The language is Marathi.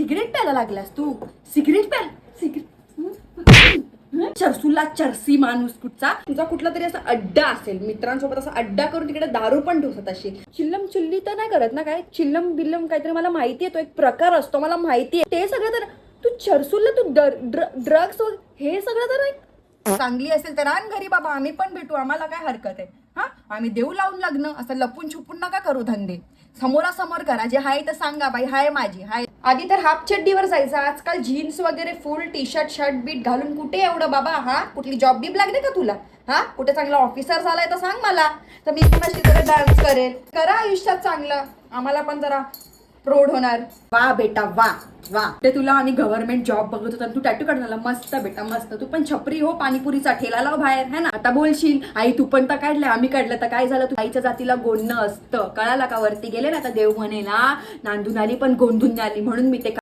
सिगरेट प्यायला लागलास तू? सिगरेट प्याल सिगरेट चरसूला चरसी माणूस कुठचा? तुझा कुठला तरी असा अड्डा असेल. मित्रांसोबत असा अड्डा करून तिकडे दारू पण ठेवत अशी. चिल्लम चुल्ली तर नाही करत ना काय? चिल्लम बिल्लम काहीतरी मला माहिती आहे तो एक प्रकार असतो मला माहिती आहे. ते सगळं तर तू चरसूला तू ड्रग्स हे सगळं तर चांगली असेल तर आण घरी बाबा आम्ही पण भेटू आम्हाला काय हरकत आहे? हा? आम्ही देऊ लावून लग्न असं लपून छुपून नका करू धंदे. समोरासमोर करा जे हाय तर सांगा बाई हाय माझी हाय. आधी तर हाफ चड्डीवर जायचं. आजकाल जीन्स वगैरे फुल टी शर्ट शर्ट बीट घालून कुठे एवढं बाबा? हा? कुठली जॉब बीब लागते का तुला? हा? कुठे चांगला ऑफिसर झालाय तर सांग मला. तर मी कुणाशी जरा डान्स करेल करा आयुष्यात चांगलं. आम्हाला पण जरा प्रौढ होणार. वा बेटा वा वा. ते तुला आणि गव्हर्नमेंट जॉब बघत होता तू टॅटू काढणार मस्त बेटा मस्त. तू पण छपरी हो पाणीपुरीचा ठेला लाव बाहेर है ना? आता बोलशील आई तू पण तर काढलं आम्ही काढलं. तर काय झालं? तू आईच्या जातीला गोंडणं असतं. कळाला का? वरती गेले ना आता देव म्हणेला नांदून आली पण गोंधून आली म्हणून मी ते